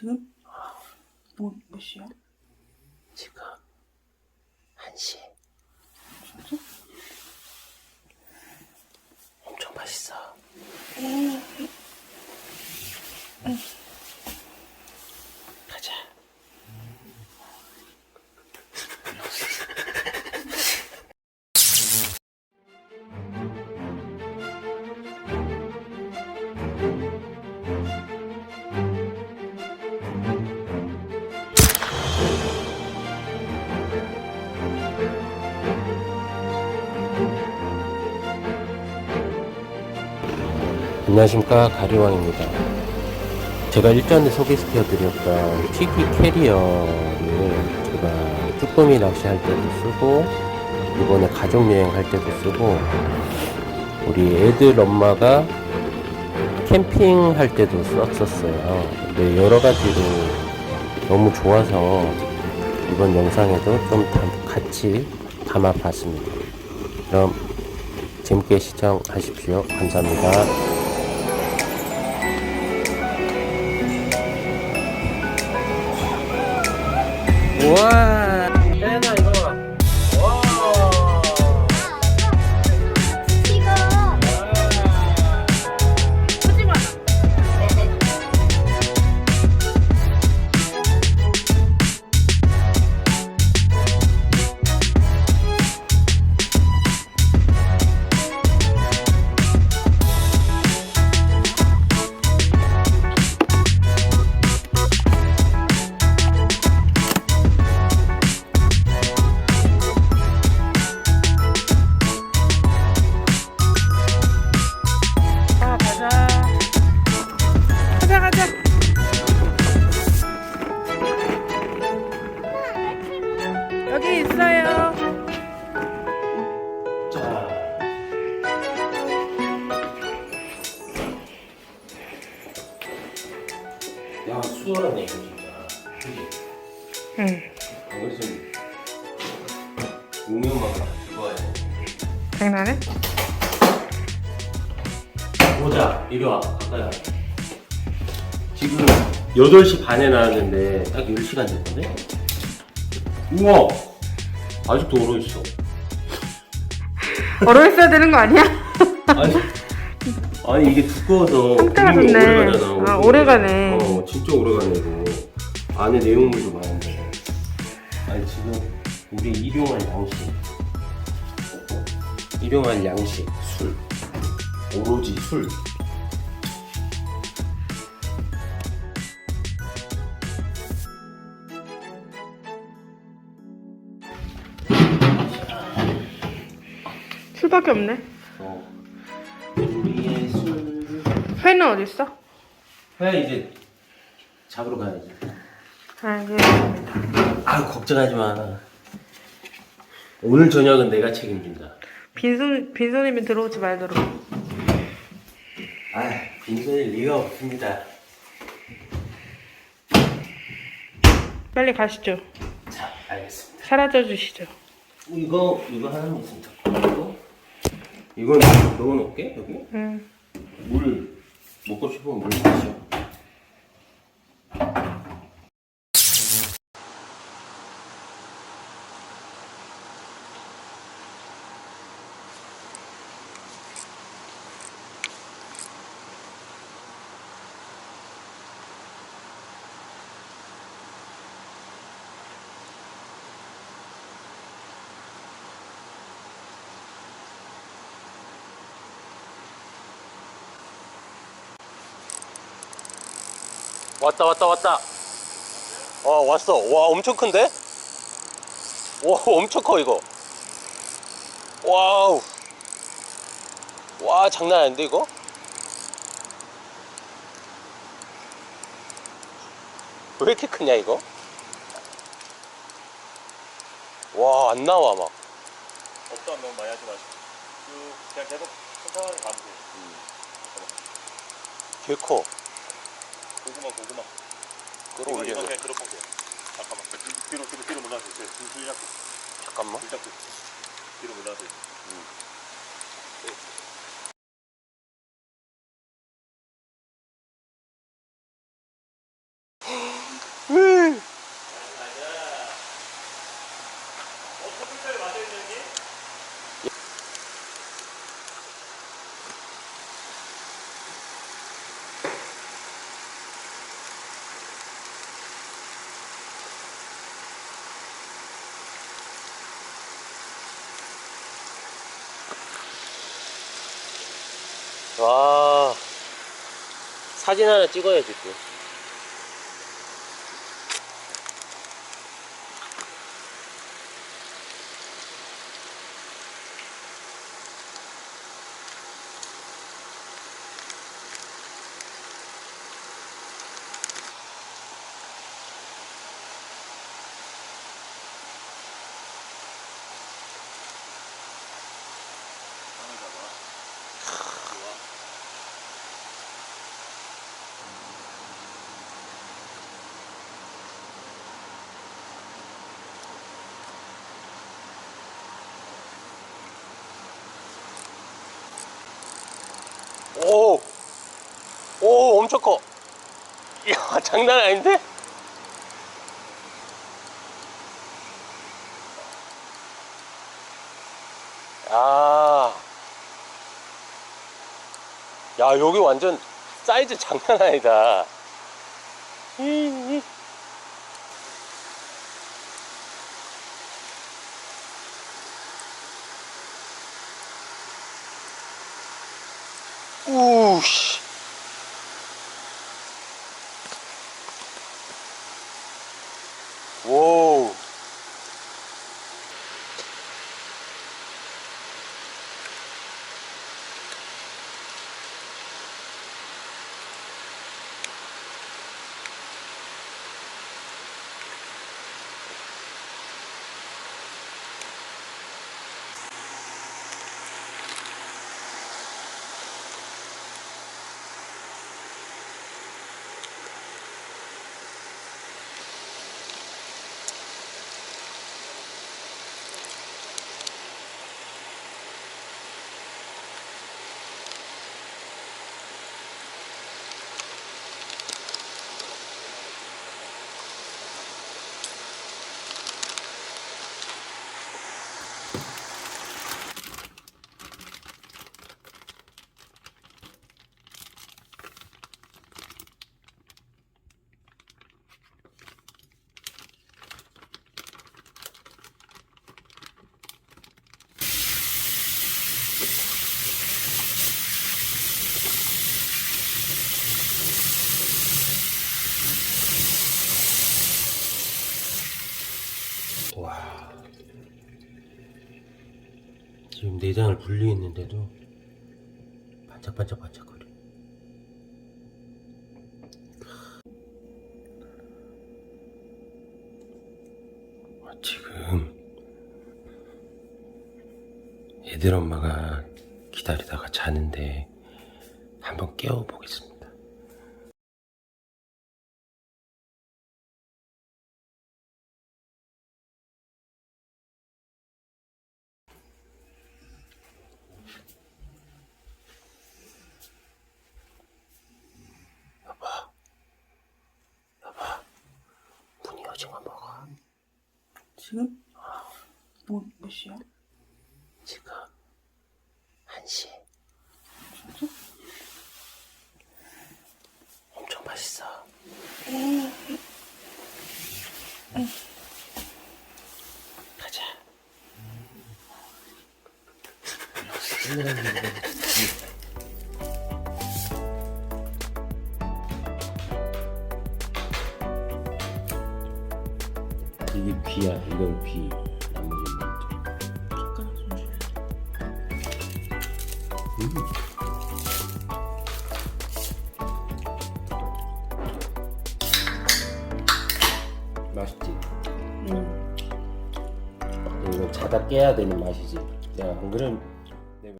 지금? 뭐, 몇 시야? 지금 1시 진짜? 엄청 맛있어 가 안녕하십니까 가리왕입니다. 제가 일전에 소개시켜 드렸던 튀기 캐리어를 제가 쭈꾸미 낚시할 때도 쓰고 이번에 가족여행 할 때도 쓰고 우리 애들 엄마가 캠핑 할 때도 썼었어요. 근데 여러가지로 너무 좋아서 이번 영상에도 좀 담- 같이 담아봤습니다. 그럼 재밌게 시청하십시오. 감사합니다 우 좋아해. 장난해? 보자, 이리 와, 가까이 와. 지금 8시 반에 나왔는데 딱 10시간 됐던데? 우와! 아직도 얼어있어. 얼어 있어야 되는 거 아니야? 아니, 아니 이게 두꺼워서 상태가 분명히 좋네. 오래 가잖아. 아, 엄청. 오래 가네. 어, 진짜 오래 가네 이거. 안에 내용물도. 아니 지금 우리 일용할 양식, 일용할 양식 술, 오로지 술. 술밖에 없네. 어, 우리의 술. 회는 어디 있어? 회 이제 잡으러 가야지. 알겠습니다. 아 걱정하지 마. 오늘 저녁은 내가 책임진다. 빈손 빈손이면 들어오지 말도록. 아, 빈손일 리가 없습니다. 빨리 가시죠. 자, 알겠습니다. 사라져 주시죠. 이거 이거 하나만 있으면 좋고 이건 넣어놓을게 여기. 응. 물 먹고 싶으면 물 마셔. 왔다 왔다 왔다. 와 왔어. 와 엄청 큰데? 와 엄청 커 이거. 와우. 와 장난 아닌데 이거? 왜 이렇게 크냐 이거? 와 안 나와 막. 없다면 너무 많이 하지 마시고 쭉 그냥 계속 천천히 가면 돼요 개 커. 고구마 고구마 끌어올려. 이거 그냥 들어볼게요 잠깐만 뒤로 뒤로 뒤로 물러주세요 줄줄 잡고 잠깐만. 줄 잡고 뒤로 물러주세요 와. 사진 하나 찍어야지 또 오! 커. 이야, 장난 아닌데? 아. 야, 여기 완전 사이즈 장난 아니다. 우씨. 오. 와. 지금 내장을 분리했는데도 반짝반짝 반짝거려. 아, 지금 애들 엄마가 기다리다가 자는데 한번 깨워보겠습니다. 문이 오징어 먹어. 지금? 뭐, 몇 시야? 지금 1시. 엄청 맛있어. 가자. 귀. 나머지는 젓가락 좀 줘. 맛있지? 응. 이거 자다 깨야 되는 맛이지. 내가 안 그러면